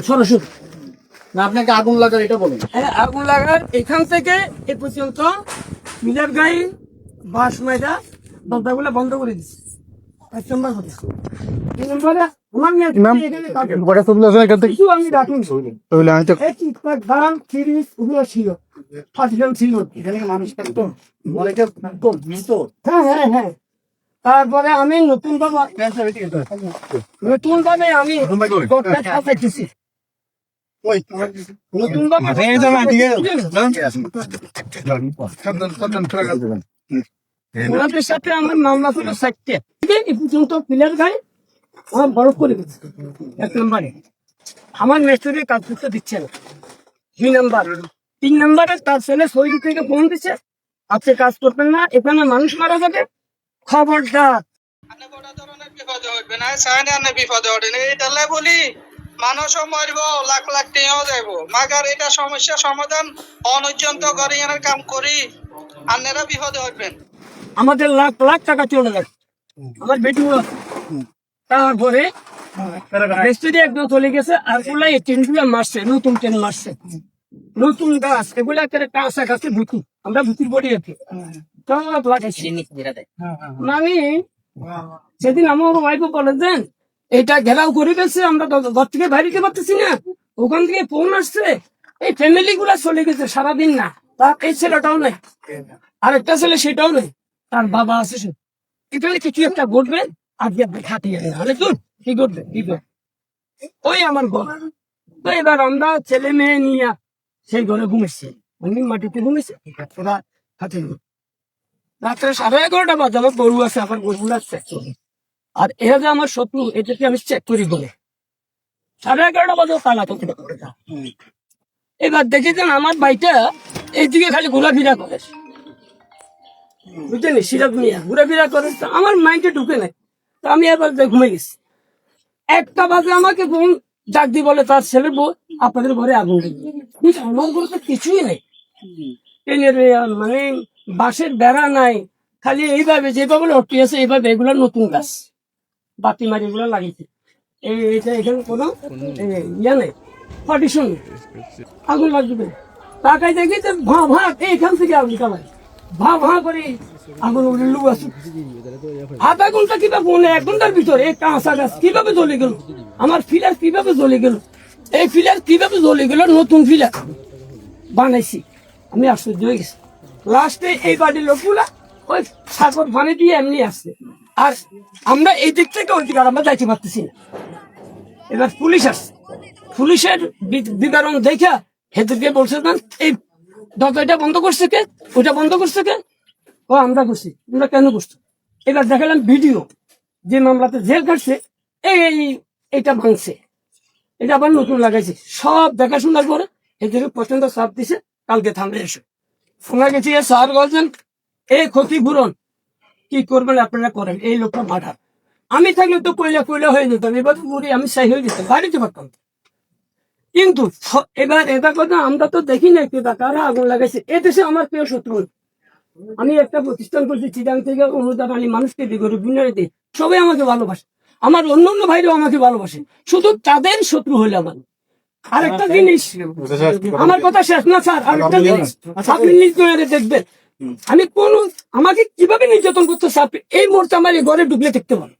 সরাসরি না আপনাকে আগুন লাগার এটা বলুন হ্যাঁ, আগুন লাগার এখান থেকে এ পর্যন্ত মিলার গাড়ি বাস মেয়েটা দরজাগুলো বন্ধ করে দিচ্ছে এক নম্বর কথা দুই নম্বরে আমার মেয়ে এখানে কাটে। কটা ছবি আছে এখান থেকে। আমি রাখুন। তাহলে আমি তো এই চিৎকার গান ফ্রিজ ওগুলো ছিল। এখানে মানুষ মৃত? হ্যাঁ হ্যাঁ হ্যাঁ। তারপরে আমি নতুন ভাবে নতুন ভাবে আমি গোটটা সাজাইতেছি নতুন ভাবে ওনাদের সাথে আমার মামলা ছিল চারটে পর্যন্ত পিলার গায়ে আমার বরফ করে দিচ্ছে এক নম্বরে। আমার মেস্তুরি কাজ করতে দিচ্ছে না। দুই নাম্বার। তিন নাম্বারে তার ছেলে শহীদ থেকে ফোন দিচ্ছে। আপনি কাজ করবেন না এখানে মানুষ মারা যাবে। খবরদার। আপনি বড় ধরনের বিপদে চায় না বিপদে ওঠেন এইটালে বলি মানুষও মরব লাখ লাখ টিয়াও যাব মাগার এটা সমস্যা সমাধান অনৈজন্ত করে এনার কাম করি। আপনারা বিপদে উঠবেন আমাদের লাখ লাখ টাকা চলে যাচ্ছে আমার বেটি তারপরে মিস্ত্রি একদম চলে গেছে আর ওগুলা এই ট্রেনগুলো মারছে নতুন ট্রেন মারছে। নতুন গাছ এগুলা করে কাঁচা গাছে ভুতু। আমরা ভুতুর বডি আছি। সব লাগাইছি। মানে সেদিন আমার ওয়াইফও বলেছেন এটা ঘেরাও করে গেছে আমরা ঘর থেকে যেতে পারতেছি না। ওখান থেকে ফোন আসছে, এই ফ্যামিলি গুলা চলে গেছে সারাদিন না। তার এই ছেলেটাও নাই, আরেকটা ছেলে সেটাও নেই, তার বাবা আছে সে। এখানে কিছু একটা ঘটবে, আজকে আপনি খাটিয়ে আরে তুই কি করবে কি ওই আমার ঘর তো এবার আমরা ছেলে মেয়ে নিয়ে সেই ঘরে ঘুমেছি উনি মাটিতে ঘুমেছে রাত্রে সাড়ে এগারোটা বাজে, আমার গরু আছে, আমার চেক করি আর এরা যে আমার শত্রু এটাকে আমি চেক করি বলে। সাড়ে এগারোটা বাজে তালা তো এবার দেখেছেন আমার ভাইটা এইদিকে খালি ঘোরাফেরা করে। বুঝলেন? সিরাজ মিয়া, ঘোরাফেরা করে। আমার মাইন্ডে ঢুকে নাই। তো আমি এবার ঘুমে গেছি। একটা বাজে আমাকে ফোন ডাক দি বলে তার ছেলে বউ, আপনাদের ঘরে আগুন আমার ঘরে তো কিছুই নেই। মানে বাঁশের বেড়া নাই। খালি এইভাবে, যেভাবে লটকি আছে, এইভাবে এগুলো নতুন গাছ। বাতি মারি এগুলো লাগিয়েছে এই এটা এখানে কোনো ইয়ে নেই পার্টিশন আগুন লাগবে। তাকাই দেখি যে ভাঁ ভা এইখান থেকে আগুন কামাই ভা ভা করে আগুন উঠে লু আছে। আধা ঘণ্টা কীভাবে মনে এক ঘণ্টার ভিতরে। এই কাঁচা গাছ কীভাবে জ্বলে গেল? আমার ফিলার কীভাবে জ্বলে গেল? এই ফিলার কীভাবে জ্বলে গেল? নতুন ফিলার বানাইছি। আমি আশ্চর্য হয়ে গেছি। লাস্টে এই বাড়ির লোকগুলা ওই সাগর পানি দিয়ে এমনি আসছে। আর আমরা এই দিক থেকে ওই দিকে আমরা যাইতে পারতেছি না। এবার পুলিশ আসছে। পুলিশের বিবরণ দেখা হেতুকে বলছে, না, এই দরজাটা বন্ধ করছে কে? ওটা বন্ধ করছে কে? ও, আমরা করছি। তোমরা কেন করছ? এবার দেখালাম ভিডিও। যে মামলাতে জেল কাটছে এই, এই- এটা ভাঙছে। এটা আবার নতুন লাগাইছে। সব দেখাশোনার পরে এদিকে পছন্দ সাপ দিছে। কালকে থামলে এসে। শোনা গেছে স্যার বলছেন, এই ক্ষতিপূরণ কি করবেন আপনারা করেন এই লোকটা মাঠার আমি থাকলে তো কইলা কইলা হয়ে যেতাম এবার মরি আমি সাই হয়ে যেতাম বাড়িতে পারতাম কিন্তু এবার এটা কথা আমরা তো দেখি না কেবা কারা আগুন লাগাইছে এ দেশে আমার প্রিয় শত্রু। আমি একটা প্রতিষ্ঠান করছি চিটাং থেকে অনুদান আনি মানুষকে দিই গরিব বিনয় দিই সবাই আমাকে ভালোবাসে। আমার অন্য অন্য ভাইরাও আমাকে ভালোবাসে শুধু তাদের শত্রু হলে আমার। আরেকটা জিনিস আমার কথা শেষ না স্যার আরেকটা জিনিস। আপনি নিজ দেখবেন আমি কোন আমাকে কীভাবে নির্যাতন করতেছে আপনি? এই মুহূর্তে আমার এই ঘরে ডুবলে দেখতে পারেন।